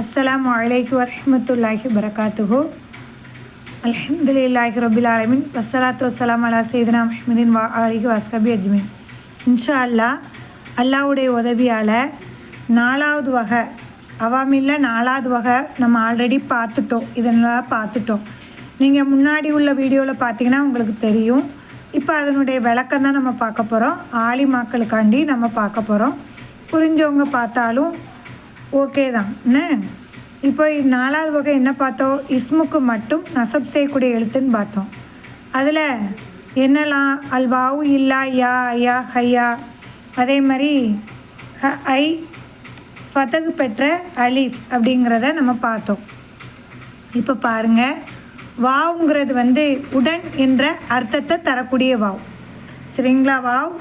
அஸ்லாம் வலைக்கு வரமத்துல்லாஹி வரகாத்துஹோ அலமதுல்லாஹி ரபில் ஆலமின் வஸ்ஸலாத்து வஸ்ஸலாம் அலா சைதனா முஹம்மதின் வா அலிஹி வஸ்கபி அஜ்மின் இன்ஷா அல்லாஹ் அல்லாஹ்வுடைய உதவியால் நாலாவது வகை அவாமில்ல நாலாவது வகை நம்ம ஆல்ரெடி பார்த்துட்டோம். இதெல்லாம் பார்த்துட்டோம். நீங்கள் முன்னாடி உள்ள வீடியோவில் பார்த்தீங்கன்னா உங்களுக்கு தெரியும். இப்போ அதனுடைய விளக்கம் தான் நம்ம பார்க்க போகிறோம் ஆலி மக்களுக்காண்டி நம்ம பார்க்க போகிறோம் புரிஞ்சவங்க பார்த்தாலும் ஓகே தான். என்ன? இப்போ நாலாவது வகை என்ன பார்த்தோம்? இஸ்முக்கு மட்டும் நசப் செய்யக்கூடிய எழுத்துன்னு பார்த்தோம். அதில் என்னலாம் அல்வாவு இல்லா யா ஐயா ஹையா. அதே மாதிரி ஹ ஐ ஃபதகு பெற்ற அலீஃப் அப்படிங்கிறத நம்ம பார்த்தோம். இப்போ பாருங்கள் வாவுங்கிறது வந்து உடன் என்ற அர்த்தத்தை தரக்கூடிய வாவ். சரிங்களா? வாவ்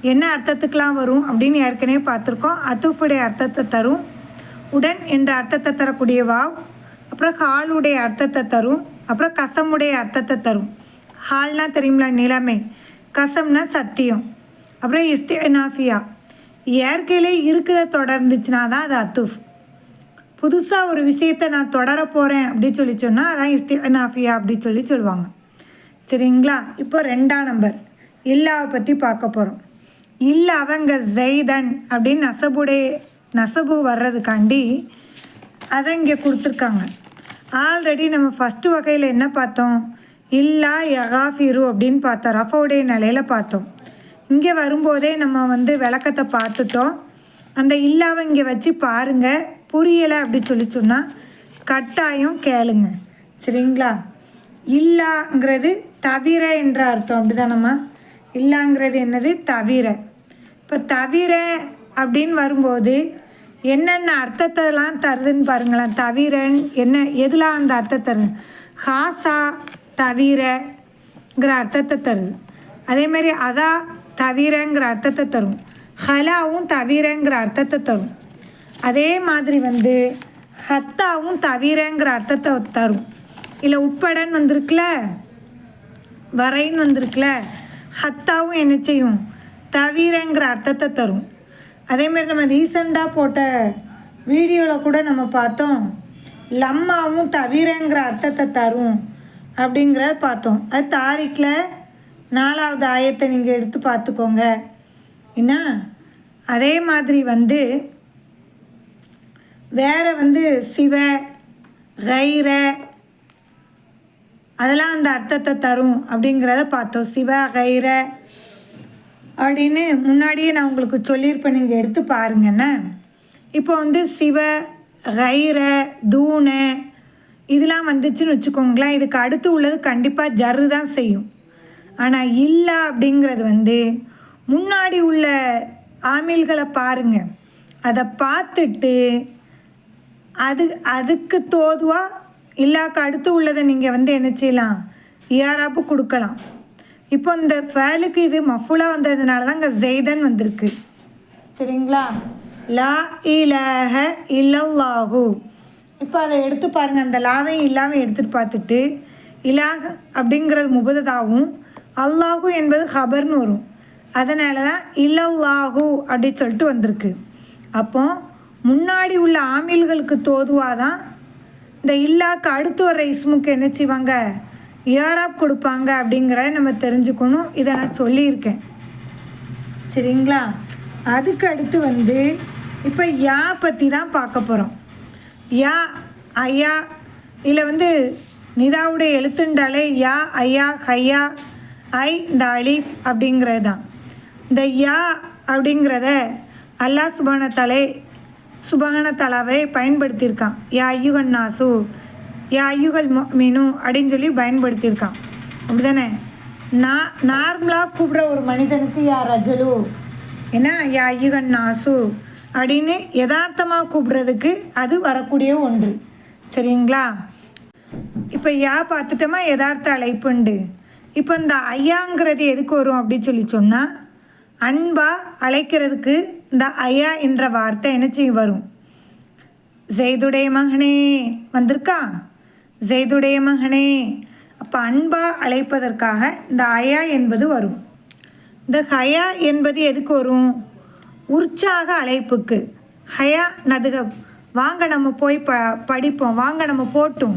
என்ன அர்த்தத்துக்கெலாம் வரும் அப்படின்னு ஏற்கனவே பார்த்துருக்கோம். அத்துஃபுடைய அர்த்தத்தை தரும். உடன் என்ற அர்த்தத்தை தரக்கூடிய வாவ் அப்புறம் ஹாலுடைய அர்த்தத்தை தரும் அப்புறம் கசமுடைய அர்த்தத்தை தரும். ஹால்னா தெரியுங்களா நிலைமை. கசம்னா சத்தியம். அப்புறம் இஸ்தேனாஃபியா. இயற்கையிலே இருக்கிறத தொடர்ந்துச்சுன்னா தான் அது அத்துஃப். புதுசாக ஒரு விஷயத்தை நான் தொடர போகிறேன் அப்படின்னு சொல்லி சொன்னால் அதான் இஸ்தேனாஃபியா அப்படின்னு சொல்லி சொல்லுவாங்க. சரிங்களா? இப்போ ரெண்டாம் நம்பர் இல்லாவை பற்றி பார்க்க போகிறோம் இல்ல அவங்க ஜெய்தன் அப்படின்னு நசபுடைய நெசவு வர்றதுக்காண்டி அதை இங்கே கொடுத்துருக்காங்க. ஆல்ரெடி நம்ம ஃபஸ்ட்டு வகையில் என்ன பார்த்தோம்? இல்லா யகாஃபிரு அப்படின்னு பார்த்தோம். ரஃபோடைய நிலையில் பார்த்தோம். இங்கே வரும்போதே நம்ம வந்து விளக்கத்தை பார்த்துட்டோம். அந்த இல்லாவை இங்கே வச்சு பாருங்கள் புரியலை அப்படி சொல்லி சொன்னால் கட்டாயம் கேளுங்க. சரிங்களா? இல்லாங்கிறது தவிர என்ற அர்த்தம். அப்படிதானம்மா இல்லாங்கிறது என்னது? தவிர. இப்போ தவிர அப்படின்னு வரும்போது என்னென்ன அர்த்தத்தெல்லாம் தருதுன்னு பாருங்களேன். தவிரன் என்ன எதுலாம் அந்த அர்த்தத்தை தருது? ஹாசா தவிரங்கிற அர்த்தத்தை தருது. அதே மாதிரி அதா தவிரங்கிற அர்த்தத்தை தரும். ஹலாவும் தவிரங்கிற அர்த்தத்தை தரும். அதே மாதிரி வந்து ஹத்தாவும் தவிரங்கிற அர்த்தத்தை தரும். இல்லை உட்படன்னு வந்திருக்குல்ல வரைன்னு வந்திருக்குல்ல ஹத்தாவும் என்ன செய்யும்? தவிரங்கிற அர்த்தத்தை தரும். அதே மாதிரி நம்ம ரீசெண்டாக போட்ட வீடியோவில் கூட நம்ம பார்த்தோம். லம்மாவும் தவிரங்கிற அர்த்தத்தை தரும் அப்படிங்கிறத பார்த்தோம். அது தாரிக்கில் நாலாவது ஆயத்தை நீங்கள் எடுத்து பார்த்துக்கோங்க. என்ன? அதே மாதிரி வந்து வேறு வந்து சிவ கைர அதெல்லாம் அந்த அர்த்தத்தை தரும் அப்படிங்கிறத பார்த்தோம். சிவ கைர அப்படின்னு முன்னாடியே நான் உங்களுக்கு சொல்லியிருப்பேன். நீங்கள் எடுத்து பாருங்கண்ணே இப்போ வந்து சிவ கைர தூண இதெல்லாம் வந்துச்சுன்னு வச்சுக்கோங்களேன். இதுக்கு அடுத்து உள்ளது கண்டிப்பாக ஜரு தான் செய்யும். ஆனால் இல்லை அப்படிங்கிறது வந்து முன்னாடி உள்ள ஆமில்களை பாருங்க. அதை பார்த்துட்டு அது அதுக்கு தோதுவாக இல்லாக்கு அடுத்து உள்ளதை நீங்கள் வந்து என்ன செய்யலாம்? ஏறாப்பு கொடுக்கலாம். இப்போ இந்த ஃபேலுக்கு இது மஃபுலா வந்ததுனால தான் இங்கே ஜெய்தன் வந்திருக்கு. சரிங்களா? லா இலஹ இல்லல்லாஹு. இப்போ அதை எடுத்து பாருங்கள் அந்த லாவையும் இல்லாமல் எடுத்துகிட்டு பார்த்துட்டு இலாஹ அப்படிங்கிறது முபததாகவும் அல்லாஹு என்பது ஹபர்னு வரும். அதனால தான் இல்லல்லாஹு அப்படி சொல்லிட்டு வந்திருக்கு. அப்போ முன்னாடி உள்ள ஆமில்களுக்கு தோதுவாக தான் இந்த இல்லாக்கு அடுத்து வர்ற இஸ்முக்கு என்ன செய்வாங்க? இயாராப் கொடுப்பாங்க அப்படிங்கிறத நம்ம தெரிஞ்சுக்கணும். இதை நான் சொல்லியிருக்கேன். சரிங்களா? அதுக்கு அடுத்து வந்து இப்போ யா பற்றி தான் பார்க்க போகிறோம் யா ஐயா இல்லை வந்து நிதாவுடைய எழுத்துண்டாலே யா ஐயா ஹையா ஐ இந்த அலீஃப் அப்படிங்கிறது தான். இந்த யா அப்படிங்கிறத அல்லாஹ் சுபானத்தாலே தலாவை பயன்படுத்தியிருக்கான். யா ஐயுகன்னாசு யா ஐயுகள் மீனு அப்படின்னு சொல்லி பயன்படுத்தியிருக்கான். அப்படி தானே நான் நார்மலாக கூப்பிட்ற ஒரு மனிதனுக்கு யா ரஜலு? என்ன? யா ஐயுகன் நாசு. அப்படின்னு யதார்த்தமாக கூப்பிட்றதுக்கு அது வரக்கூடிய ஒன்று. சரிங்களா? இப்போ யா பார்த்துட்டோமா? யதார்த்த அழைப்புண்டு இப்போ இந்த ஐயாங்கிறது எதுக்கு வரும் அப்படின்னு சொல்லி சொன்னால் அன்பா அழைக்கிறதுக்கு இந்த ஐயா என்ற வார்த்தை என்ன செய்ய வரும். ஜெய்துடைய மகனே வந்திருக்கா? ஜெய்துடைய மகனே. அப்போ அன்பா அழைப்பதற்காக இந்த ஹயா என்பது வரும். இந்த ஹயா என்பது எதுக்கு வரும்? உற்சாக அழைப்புக்கு. ஹயா நதுக வாங்க நம்ம போய் ப படிப்போம் வாங்க நம்ம போட்டும்.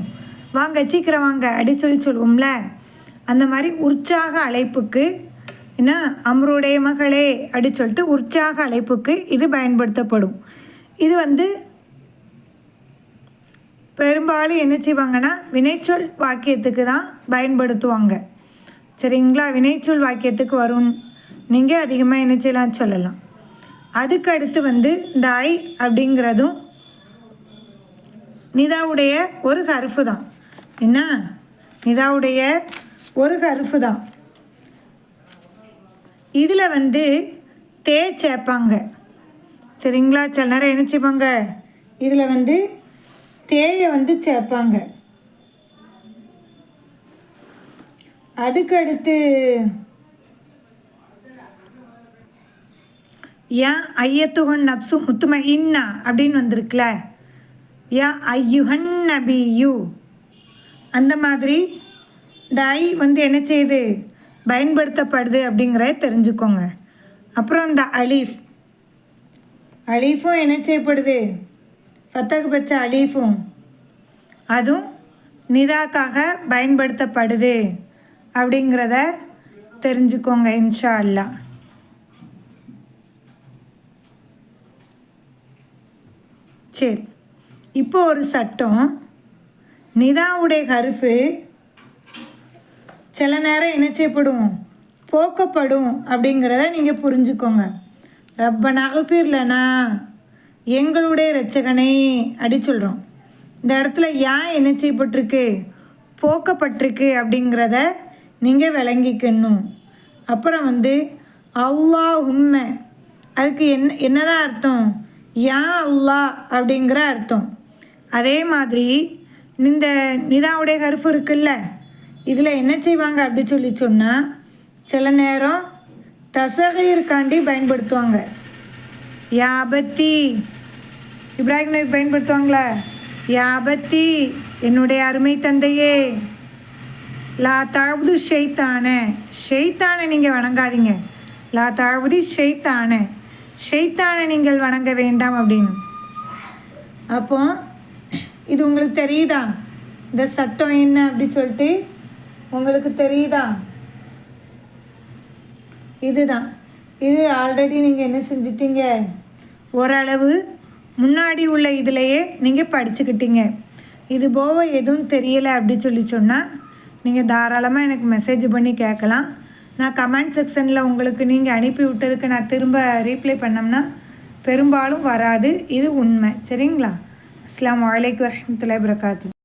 வாங்க சீக்கிரம் வாங்க அடி சொல்லி சொல்லுவோம்ல அந்த மாதிரி உற்சாக அழைப்புக்கு என்ன? அம்ருடைய மகளே அப்படி சொல்லிட்டு உற்சாக அழைப்புக்கு இது பயன்படுத்தப்படும். இது வந்து பெரும்பாலும் என்ன செய்வாங்கன்னா வினைச்சொல் வாக்கியத்துக்கு தான் பயன்படுத்துவாங்க. சரிங்களா? வினைச்சொல் வாக்கியத்துக்கு வரும் நீங்கள் அதிகமாக என்ன செய்யலாம் சொல்லலாம். அதுக்கு அடுத்து வந்து இந்த ஐ அப்படிங்கிறதும் நிதாவுடைய ஒரு கருப்பு தான். என்ன? நிதாவுடைய ஒரு கருப்பு தான். இதில் வந்து தே சேர்ப்பாங்க. சரிங்களா? சில நேரம் என்ன செய்வாங்க? இதில் வந்து தேயை வந்து சேர்ப்பாங்க. அதுக்கடுத்து ஏன் ஐயத்துகன் நப்சு முத்தும இன்னா அப்படின்னு வந்திருக்குல. யா ஐயுகன் நபியு. அந்த மாதிரி இந்த ஐ வந்து என்ன செய்யுது பயன்படுத்தப்படுது அப்படிங்கிறத தெரிஞ்சுக்கோங்க. அப்புறம் இந்த அலீஃப். அலீஃபும் என்ன செய்யப்படுது? ஃபத்தகு பச்ச அலீஃபும் அதுவும் நிதாக்காக பயன்படுத்தப்படுது அப்படிங்கிறத தெரிஞ்சுக்கோங்க இன்ஷா அல்லாஹ் சரி இப்போ ஒரு சட்டம். நிதாவுடைய கருப்பு சில நேரம் என்ன செய்யப்படும் போக்கப்படும் அப்படிங்கிறத நீங்கள் புரிஞ்சுக்கோங்க. ரப்ப நகப்பீர்லனா எங்களுடைய ரச்சகனே அடி சொல்கிறோம் இந்த இடத்துல ஏன் என்ன செய்யப்பட்டிருக்கு? போக்கப்பட்டிருக்கு அப்படிங்கிறத நீங்கள் விளங்கிக்கணும். அப்புறம் வந்து அல்லா உண்மை அதுக்கு என்ன என்னதான் அர்த்தம்? ஏன் அல்லா அப்படிங்கிற அர்த்தம். அதே மாதிரி இந்த நிதாவுடைய கருப்பு இருக்குல்ல இதில் என்ன செய்வாங்க அப்படி சொல்லி சொன்னால் சில நேரம் தசகையிற்காண்டி பயன்படுத்துவாங்க. யாபத்தி இப்ராஹிம் நபி பயன்படுத்துவாங்களா யாபத்தி என்னுடைய அருமை தந்தையே லா தாழ்வுது ஷெய்தானே ஷெய்தானை நீங்கள் வணங்காதீங்க. லா தாழ்வுதி ஷெய்தானே ஷெய்தானை நீங்கள் வணங்க வேண்டாம் அப்படின்னு. அப்போ இது உங்களுக்கு தெரியுதா? இந்த சட்டம் என்ன அப்படி சொல்லிட்டு உங்களுக்கு தெரியுதா? இதுதான். இது ஆல்ரெடி நீங்கள் என்ன செஞ்சிட்டீங்க? ஓரளவு முன்னாடி உள்ள இதிலையே நீங்கள் படிச்சுக்கிட்டீங்க. இது போக எதுவும் தெரியலை அப்படி சொல்லி சொன்னால் நீங்கள் தாராளமாக எனக்கு மெசேஜ் பண்ணி கேட்கலாம். நான் கமெண்ட் செக்ஷனில் உங்களுக்கு நீங்கள் அனுப்பி விட்டதுக்கு நான் திரும்ப ரீப்ளை பண்ணோம்னா பெரும்பாலும் வராது. இது உண்மை. சரிங்களா? அஸ்லாம் வலைக்கு வரமத்துல பிரகாத்து